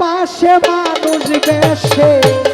পাশে মানুষ বেশে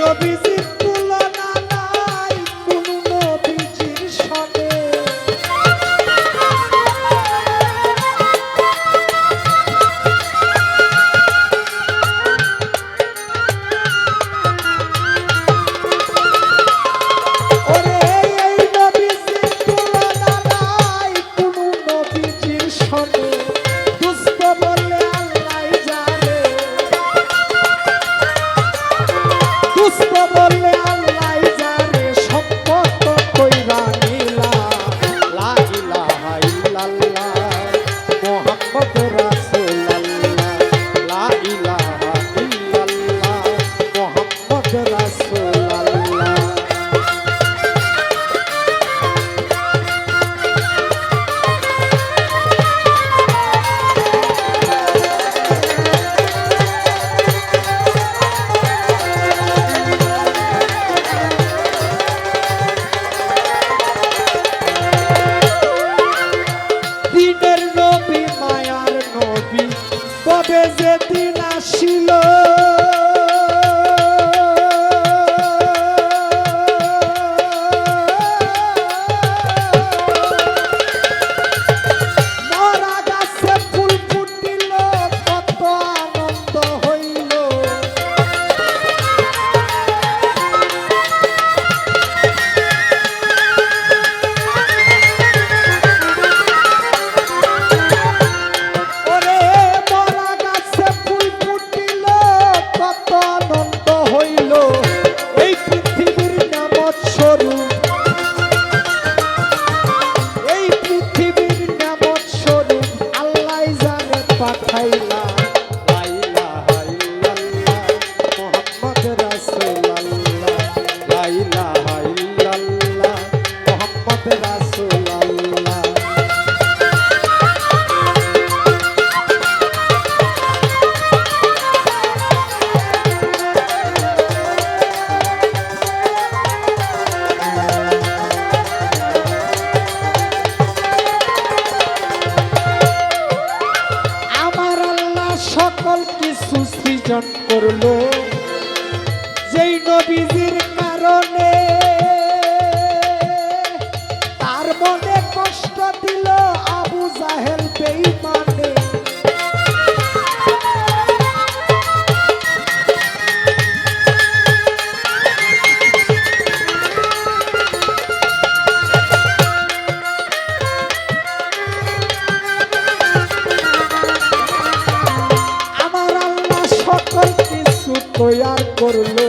নবীজির dos problemas. সকল কিছু সৃজন করল? যেই নবীজির কারণে por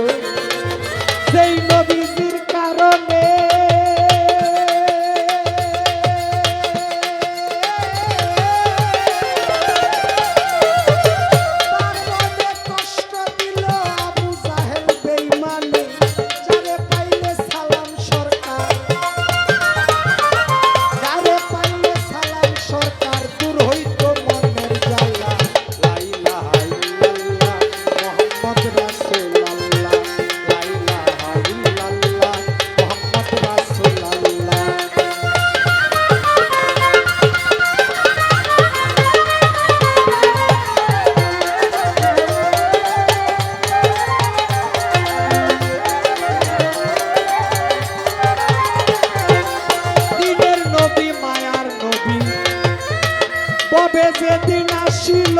যেদিন আসিল